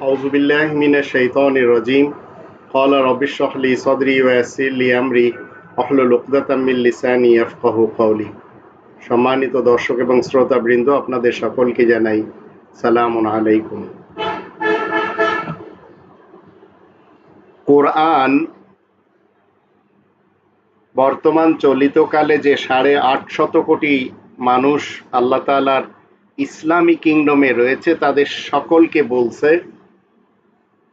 أعوذ بالله من الشيطان الرجيم قال رب اشرح لي صدري ويسر لي أمري واحلل عقدة من লিসানি يفقهوا قولي সম্মানিত দর্শক এবং শ্রোতাবৃন্দ আপনাদের সকলকে জানাই সালামুন আলাইকুম কোরআন বর্তমান চলিতকালে যে সাড়ে আটশত কোটি মানুষ আল্লাহ তাআলার ইসলামী কিংডমে রয়েছে তাদের সকলকে বলছে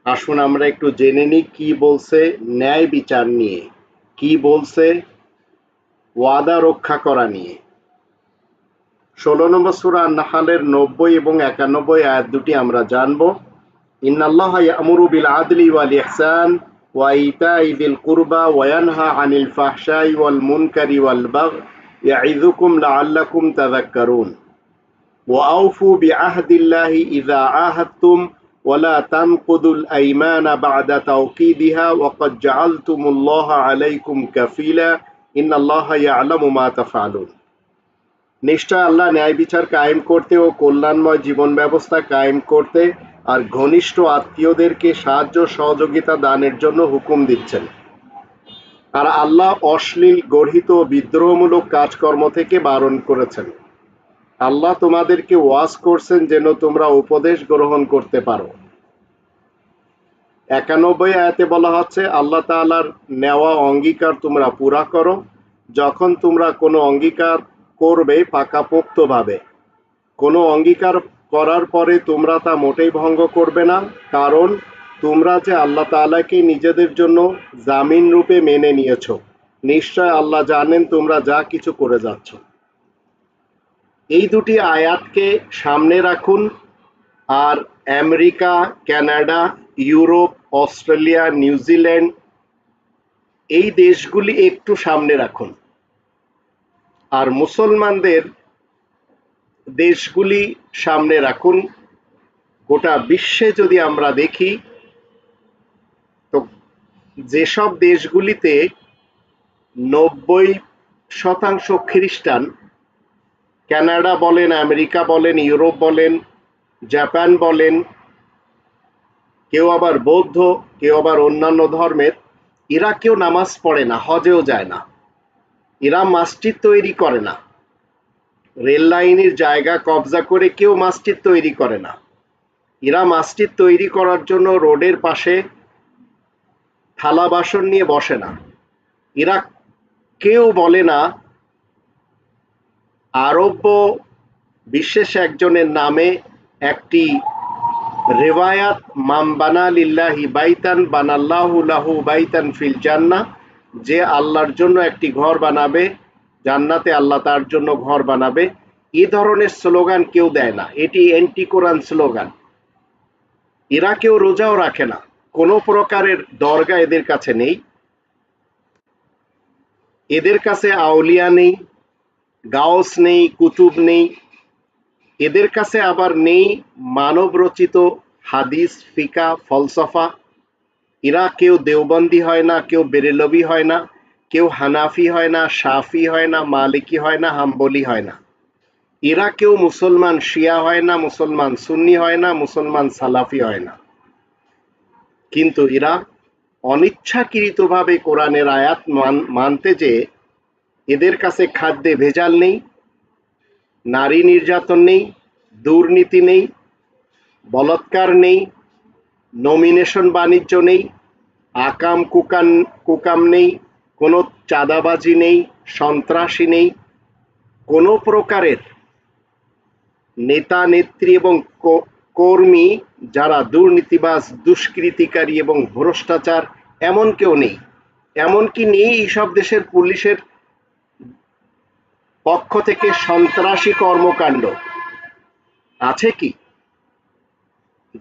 আসুন আমরা একটু জেনে নিই কি বলছে ন্যায় বিচার নিয়ে। কি বলছে ওয়াদা রক্ষা করা নিয়ে। ষোলো নম্বর সুরা নাহালের নব্বই এবং একানব্বই আয়াত দুটি আমরা জানব। ইন্নাল্লাহ আদলি ওয়াল ইহসান কুরবা ওয়ানহা আনিল ওয়াল মুনকারি ওয়াল বাগ ওয়ালা بعد توكيدها وقد جعلتم الله عليكم আলাইকুম কাফিলা الله يعلم ما تفعلون নিশ্চয় আল্লাহ ন্যায় বিচার কায়েম করতে ও কল্যাণময় জীবন ব্যবস্থা কায়েম করতে আর ঘনিষ্ঠ আত্মীয়দেরকে সাহায্য সহযোগিতা দানের জন্য হুকুম দিচ্ছেন। আর আল্লাহ অশ্লীল, গর্হিত বিদ্রোহমূলক কাজকর্ম থেকে বারণ করেছেন। আল্লাহ তোমাদেরকে ওয়াজ করছেন যেন তোমরা উপদেশ গ্রহণ করতে পারো। একানব্বই আয়াতে বলা হচ্ছে, আল্লাহ তাআলার নেওয়া অঙ্গীকার তোমরা পুরা করো, যখন তোমরা কোনো অঙ্গীকার করবে পাকাপোক্তভাবে। কোনো অঙ্গীকার করার পরে তোমরা তা মোটেই ভঙ্গ করবে না, কারণ তোমরা যে আল্লাহ তাআলাকে নিজেদের জন্য জামিন রূপে মেনে নিয়েছ, নিশ্চয় আল্লাহ জানেন তোমরা যা কিছু করে যাচ্ছ। এই দুটি আয়াতকে সামনে রাখুন আর America, Canada, Europe, Australia New Zealand এই দেশগুলি একটু সামনে রাখুন। আর মুসলমানদের দেশগুলি সামনে রাখুন। গোটা বিশ্বে যদি আমরা দেখি, তো যেসব দেশগুলিতে নব্বই শতাংশ খ্রিস্টান কানাডা বলেন, আমেরিকা বলেন, ইউরোপ বলেন, জাপান বলেন, কেউ আবার বৌদ্ধ, কেউ আবার অন্যান্য ধর্মের, এরা কেউ নামাজ পড়ে না, হজেও যায় না। এরা মসজিদ তৈরি করে না। রেল লাইনের জায়গা কবজা করে কেউ মসজিদ তৈরি করে না। এরা মসজিদ তৈরি করার জন্য রোডের পাশে থালা বাসন নিয়ে বসে না। এরা কেউ বলে না আরব্য বিশেষ একজনের নামে একটি রেওয়ায়াত মাম বানা লিল্লাহি বাইতান, বানাল্লাহু লাহু বাইতান ফিল জান্না যে আল্লাহর জন্য একটি ঘর বানাবে, জান্নাতে আল্লাহ তার জন্য ঘর বানাবে। এ ধরনের স্লোগান কেউ দেয় না। এটি এন্টি কোরআন স্লোগান। এরা কেউ রোজাও রাখে না। কোনো প্রকারের দরগা এদের কাছে নেই। এদের কাছে আউলিয়া নেই। গাউস নেই, কুতুব নেই। এদের কাছে আবার নেই মানব রচিত হাদিস, ফিকা, ফলসফা। এরা কেউ দেওবন্দি হয় না, কেউ বেরেলবি হয় না, কেউ হানাফি হয় না সাফি হয় না, মালিকি হয় না, হাম্বলি হয় না। এরা কেউ মুসলমান শিয়া হয় না, মুসলমান সুন্নি হয় না, মুসলমান সালাফি হয় না। কিন্তু এরা অনিচ্ছাকৃতভাবে কোরআনের আয়াত মানতে যে এদের কাছে খাদ্যে ভেজাল নেই, নারী নির্যাতন নেই, দুর্নীতি নেই, বলৎকার নেই নমিনেশন বাণিজ্য নেই, আকাম কুকান, কুকাম নেই, কোনো চাঁদাবাজি নেই, সন্ত্রাসী নেই। কোনো প্রকারের নেতা, নেত্রী এবং কর্মী যারা দুর্নীতিবাজ, দুষ্কৃতিকারী এবং ভ্রষ্টাচার এমন কেউ নেই। এমনকি নেই এইসব দেশের পুলিশের পক্ষ থেকে সন্ত্রাসী কর্মকাণ্ড। আছে কি?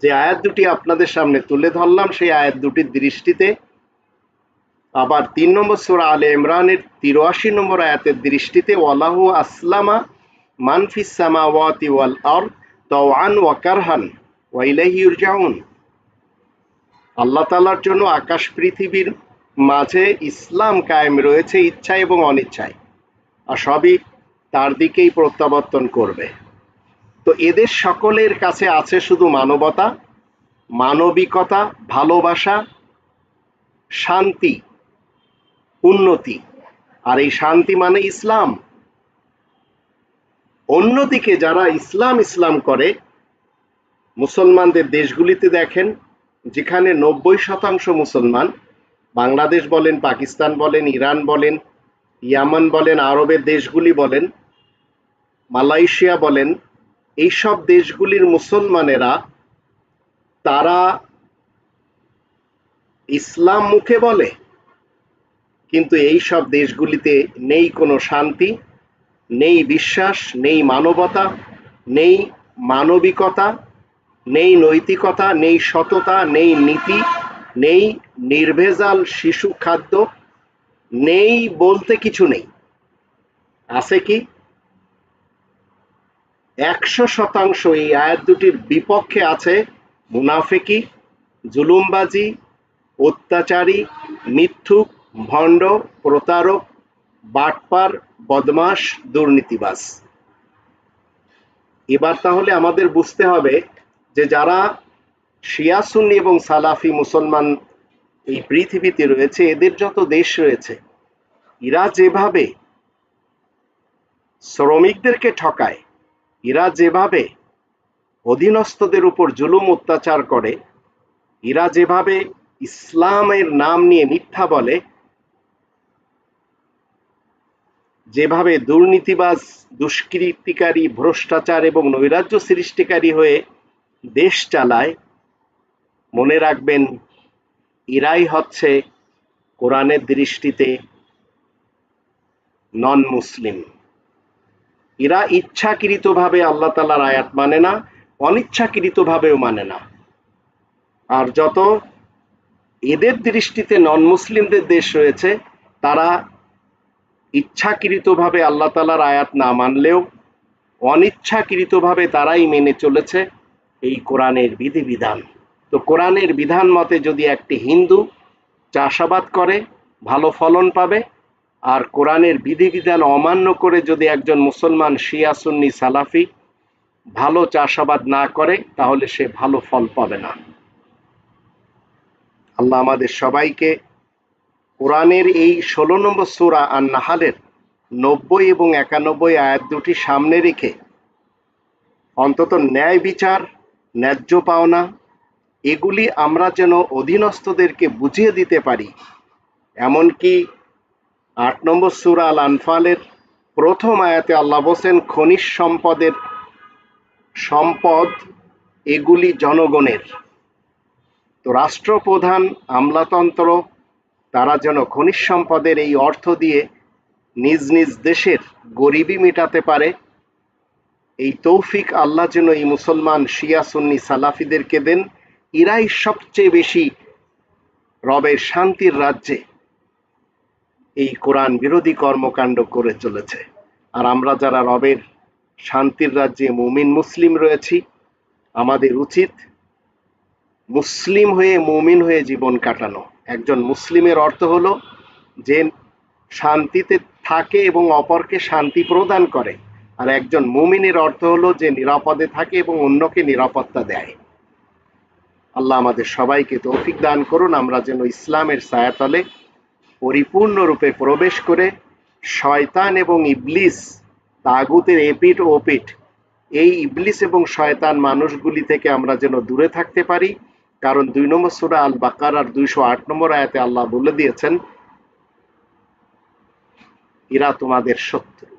যে আয়াত দুটি আপনাদের সামনে তুলে ধরলাম, সেই আয়াত দুটির দৃষ্টিতে আবার তিন নম্বর সুরা আলে ইমরানের তিরাশি নম্বর আয়াতের দৃষ্টিতে, ওয়ালাহু আসলামা মানফিস সামাওয়াতি ওয়াল আরদ তাওআন ওয়া কারহান ওয়া ইলাইহি আল্লাহ তাআলার জন্য আকাশ পৃথিবীর মাঝে ইসলাম কায়েম রয়েছে ইচ্ছা এবং অনিচ্ছায়। আর সবই তার দিকেই প্রত্যাবর্তন করবে। তো এদের সকলের কাছে আছে শুধু মানবতা, মানবিকতা, ভালোবাসা, শান্তি, উন্নতি। আর এই শান্তি মানে ইসলাম। অন্যদিকে যারা ইসলাম ইসলাম করে, মুসলমানদের দেশগুলিতে দেখেন, যেখানে নব্বই শতাংশ মুসলমান, বাংলাদেশ বলেন, পাকিস্তান বলেন, ইরান বলেন, ইয়ামান বলেন, আরবের দেশগুলি বলেন মালয়েশিয়া বলেন, এইসব দেশগুলির মুসলমানেরা, তারা ইসলাম মুখে বলে, কিন্তু এই সব দেশগুলিতে নেই কোনো শান্তি, নেই বিশ্বাস, নেই মানবতা, নেই মানবিকতা, নেই নৈতিকতা, নেই সততা, নেই নীতি, নেই নির্ভেজাল শিশু খাদ্য, নেই বলতে কিছু নেই। আছে কি? একশো শতাংশ এই আয়াত দুটির বিপক্ষে আছে মুনাফেকি, জুলুমবাজি, অত্যাচারী, মিথ্যুক, ভণ্ড, প্রতারক, বাটপার বদমাস দুর্নীতিবাজ। এবার তাহলে আমাদের বুঝতে হবে যে যারা শিয়া, সুন্নি এবং সালাফি মুসলমান এই পৃথিবীতে রয়েছে, এদের যত দেশ রয়েছে, এরা যেভাবে শ্রমিকদেরকে ঠকায় এরা যেভাবে অধীনস্থদের উপর জুলুম অত্যাচার করে এরা যেভাবে ইসলামের নাম নিয়ে মিথ্যা বলে, যেভাবে দুর্নীতিবাজ, দুষ্কৃতিকারী, ভ্রষ্টাচার এবং নৈরাজ্য সৃষ্টিকারী হয়ে দেশ চালায়, মনে রাখবেন এরাই হচ্ছে কোরআনের দৃষ্টিতে নন মুসলিম এরা ইচ্ছাকৃতভাবে আল্লাহ তালার আয়াত মানে না, অনিচ্ছাকৃতভাবেও মানে না। আর যত এদের দৃষ্টিতে নন মুসলিমদের দেশ রয়েছে, তারা ইচ্ছাকৃতভাবে আল্লাহ তালার আয়াত না মানলেও অনিচ্ছাকৃতভাবে তারাই মেনে চলেছে এই কোরআনের বিধিবিধান। তো কোরআনের বিধান মতে যদি একটি হিন্দু চাষাবাদ করে, ভালো ফলন পাবে আর কোরআনের বিধিবিধান অমান্য করে যদি একজন মুসলমান শিয়া, সুন্নি, সালাফি ভালো চাষাবাদ না করে, তাহলে সে ভালো ফল পাবে না। আল্লাহ আমাদের সবাইকে কোরআনের এই ষোলো নম্বর সুরা আর নাহালের নব্বই এবং একানব্বই আয়াত দুটি সামনে রেখে অন্তত ন্যায় বিচার, ন্যায্য পাওনা, এগুলি আমরা যেন অধীনস্থদেরকে বুঝিয়ে দিতে পারি, এমনকি আট নম্বর সুরা আল আনফালের প্রথম আয়াতে আল্লাহ বলছেন, খনিজ সম্পদের সম্পদ এগুলি জনগণের। তো রাষ্ট্রপ্রধান, আমলাতন্ত্র, তারা যেন খনিজ সম্পদের এই অর্থ দিয়ে নিজ নিজ দেশের গরিবি মেটাতে পারে, এই তৌফিক আল্লাহ যেন এই মুসলমান শিয়া, সুন্নি, সালাফিদেরকে দেন। এরাই সবচেয়ে বেশি রবের শান্তির রাজ্যে। এই কোরআন বিরোধী কর্মকাণ্ড করে চলেছে। আর আমরা যারা রবের শান্তির রাজ্যে মুমিন মুসলিম রয়েছি, আমাদের উচিত মুসলিম হয়ে মুমিন হয়ে জীবন কাটানো। একজন মুসলিমের অর্থ হলো যে শান্তিতে থাকে এবং অপরকে শান্তি প্রদান করে। আর একজন মুমিনের অর্থ হলো যে নিরাপদে থাকে এবং অন্যকে নিরাপত্তা দেয়। আল্লাহ আমাদের সবাইকে তৌফিক দান করুন। আমরা যেন ইসলামের ছায়াতলে পরিপূর্ণরূপে প্রবেশ করে শয়তান এবং ইবলিস, তাগুতের এপিট ওপিট এই ইবলিস এবং শয়তান মানুষগুলি থেকে আমরা যেন দূরে থাকতে পারি। কারণ দুই নম্বর সুরা আল বাকার আর দুইশো আট নম্বর আয়াতে আল্লাহ বলে দিয়েছেন এরা তোমাদের শত্রু।